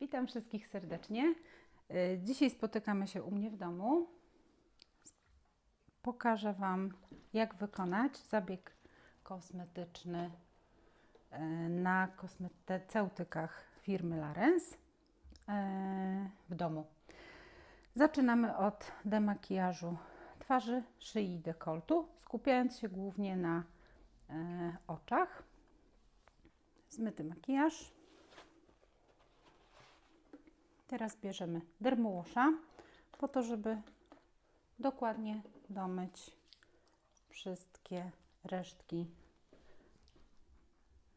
Witam wszystkich serdecznie. Y, Dzisiaj spotykamy się u mnie w domu. Pokażę Wam, jak wykonać zabieg kosmetyczny y, na kosmeceutykach firmy Larens y, w domu. Zaczynamy od demakijażu twarzy, szyi i dekoltu, skupiając się głównie na oczach. Zmyty makijaż. Teraz bierzemy dermołosza po to, żeby dokładnie domyć wszystkie resztki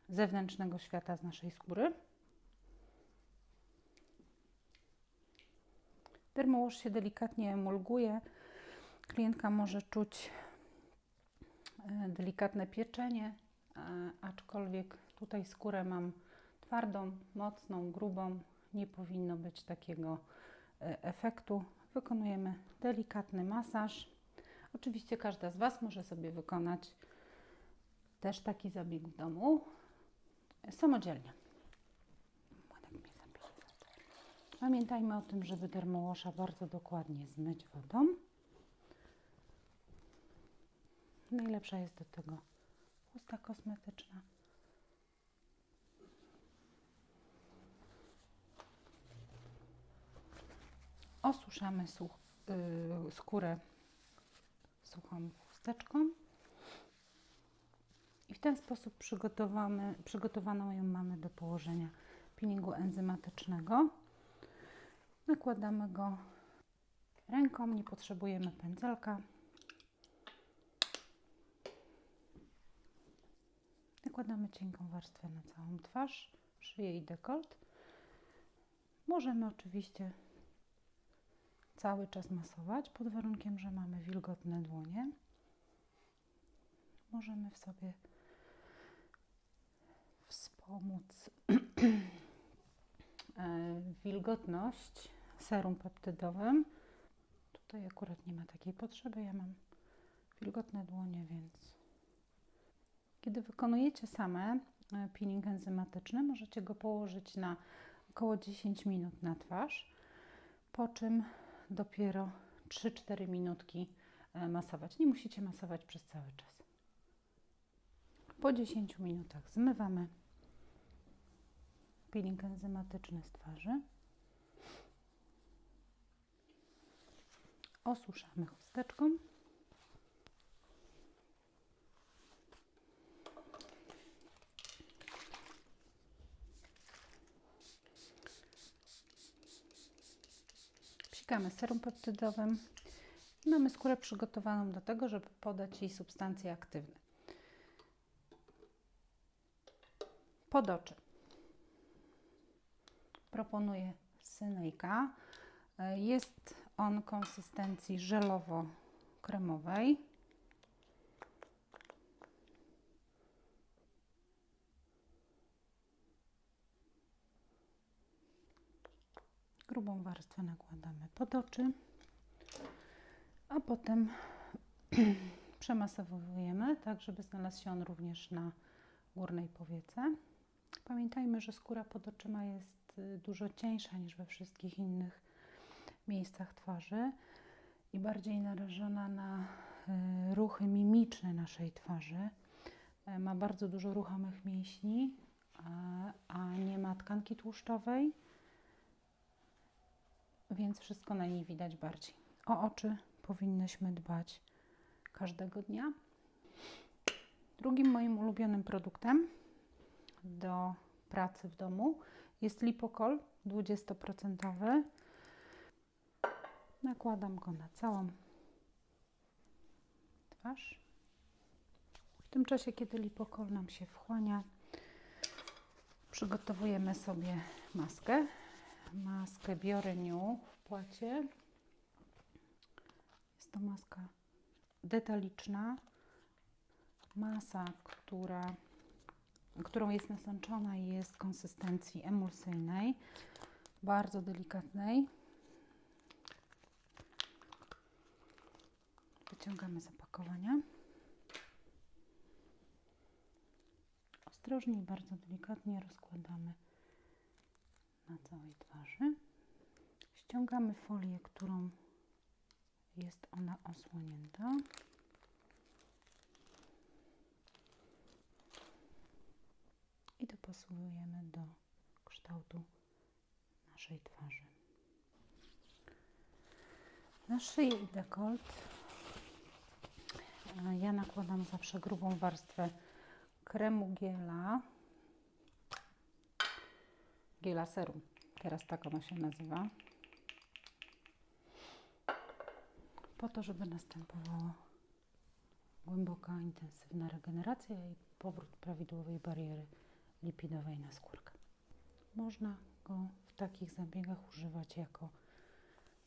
zewnętrznego świata z naszej skóry. Dermołosz się delikatnie emulguje. Klientka może czuć e, delikatne pieczenie, e, aczkolwiek tutaj skórę mam twardą, mocną, grubą, nie powinno być takiego e, efektu. Wykonujemy delikatny masaż. Oczywiście każda z Was może sobie wykonać też taki zabieg w domu samodzielnie. Pamiętajmy o tym, żeby dermołosza bardzo dokładnie zmyć wodą. Najlepsza jest do tego chusta kosmetyczna. Osuszamy such, yy, skórę suchą chusteczką. I w ten sposób przygotowamy, przygotowaną ją mamy do położenia peelingu enzymatycznego. Nakładamy go ręką, nie potrzebujemy pędzelka. Nakładamy cienką warstwę na całą twarz, szyję i dekolt. Możemy oczywiście cały czas masować, pod warunkiem, że mamy wilgotne dłonie. Możemy w sobie wspomóc e, wilgotność serum peptydowym. Tutaj akurat nie ma takiej potrzeby. Ja mam wilgotne dłonie, więc kiedy wykonujecie same e, peeling enzymatyczny, możecie go położyć na około 10 minut na twarz, po czym dopiero 3-4 minutki e, masować. Nie musicie masować przez cały czas. Po 10 minutach zmywamy peeling enzymatyczny z twarzy. Osuszamy chusteczką. Psikamy serum peptydowym. Mamy skórę przygotowaną do tego, żeby podać jej substancje aktywne. Pod oczy. Proponuję Synejka. Jest on konsystencji żelowo-kremowej. Grubą warstwę nakładamy pod oczy, a potem przemasowujemy, tak żeby znalazł się on również na górnej powiece. Pamiętajmy, że skóra pod oczyma jest y, dużo cieńsza niż we wszystkich innych miejscach twarzy i bardziej narażona na y, ruchy mimiczne naszej twarzy. Y, ma bardzo dużo ruchomych mięśni, a nie ma tkanki tłuszczowej więc wszystko na niej widać bardziej. O oczy powinnyśmy dbać każdego dnia. Drugim moim ulubionym produktem do pracy w domu jest Lipokol 20%. Nakładam go na całą twarz. W tym czasie, kiedy Lipokol nam się wchłania, przygotowujemy sobie maskę maskę Biorenew w płacie. Jest to maska detaliczna. Masa, która, którą jest nasączona jest konsystencji emulsyjnej, bardzo delikatnej. Wyciągamy z opakowania. Ostrożnie i bardzo delikatnie rozkładamy na całej twarzy. Ściągamy folię, którą jest ona osłonięta. I dopasujemy do kształtu naszej twarzy. Na szyję i dekolt ja nakładam zawsze grubą warstwę kremu giela. Giela serum. Teraz tak ono się nazywa. Po to, żeby następowała głęboka, intensywna regeneracja i powrót prawidłowej bariery lipidowej na skórkę. Można go w takich zabiegach używać jako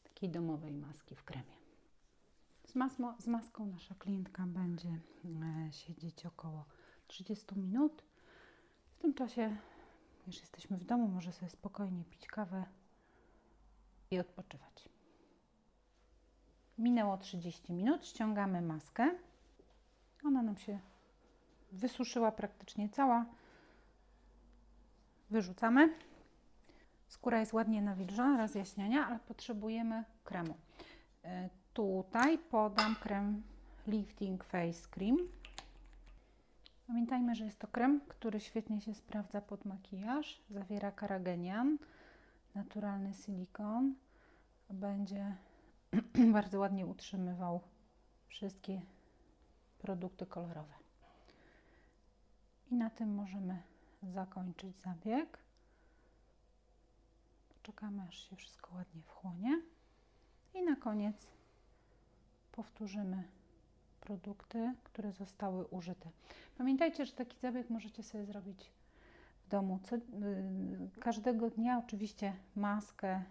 takiej domowej maski w kremie. Z, masmo, z maską nasza klientka będzie e, siedzieć około 30 minut. W tym czasie, już jesteśmy w domu, może sobie spokojnie pić kawę i odpoczywać. Minęło 30 minut, ściągamy maskę. Ona nam się wysuszyła praktycznie cała. Wyrzucamy. Skóra jest ładnie nawilżona, rozjaśniania, ale potrzebujemy kremu. E, Tutaj podam krem Lifting Face Cream. Pamiętajmy, że jest to krem, który świetnie się sprawdza pod makijaż. Zawiera karagenian, naturalny silikon. Będzie bardzo ładnie utrzymywał wszystkie produkty kolorowe. I na tym możemy zakończyć zabieg. Poczekamy, aż się wszystko ładnie wchłonie. I na koniec powtórzymy produkty, które zostały użyte. Pamiętajcie, że taki zabieg możecie sobie zrobić w domu. Co, yy, każdego dnia oczywiście maskę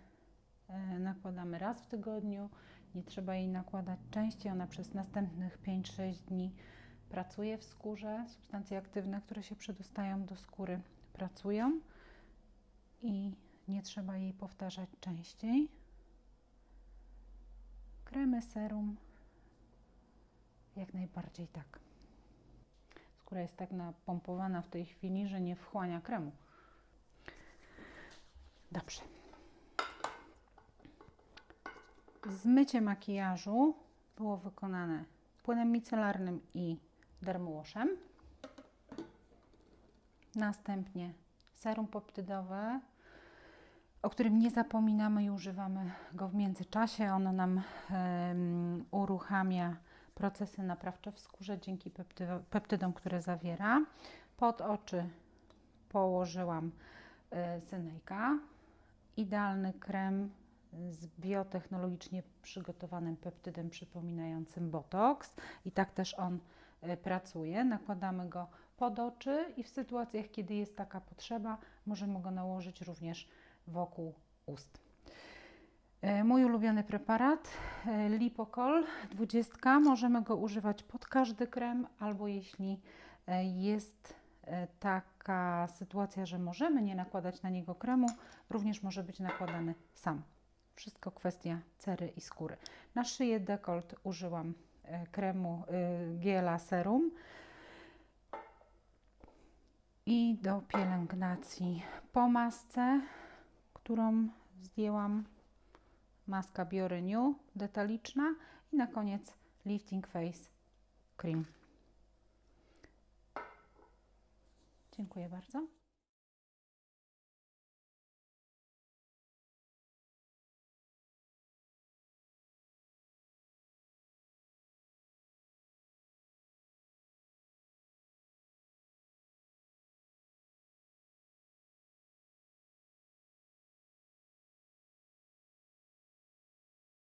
yy, nakładamy raz w tygodniu. Nie trzeba jej nakładać częściej. Ona przez następnych 5-6 dni pracuje w skórze. Substancje aktywne, które się przedostają do skóry, pracują i nie trzeba jej powtarzać częściej. Kremy, serum, jak najbardziej tak. Skóra jest tak napompowana w tej chwili, że nie wchłania kremu. Dobrze. Zmycie makijażu było wykonane płynem micelarnym i dermwashem. Następnie serum peptydowe, o którym nie zapominamy i używamy go w międzyczasie. Ono nam uruchamia procesy naprawcze w skórze dzięki peptydo, peptydom, które zawiera. Pod oczy położyłam y, synejka. Idealny krem z biotechnologicznie przygotowanym peptydem przypominającym botox i tak też on y, pracuje. Nakładamy go pod oczy i w sytuacjach, kiedy jest taka potrzeba, możemy go nałożyć również wokół ust. E, mój ulubiony preparat e, Lipokol 20. Możemy go używać pod każdy krem, albo jeśli e, jest taka sytuacja, że możemy nie nakładać na niego kremu, również może być nakładany sam. Wszystko kwestia cery i skóry. Na szyję dekolt użyłam kremu Giela Serum i do pielęgnacji po masce, którą zdjęłam maska Biorenew detaliczna i na koniec Lifting Face Cream. Dziękuję bardzo.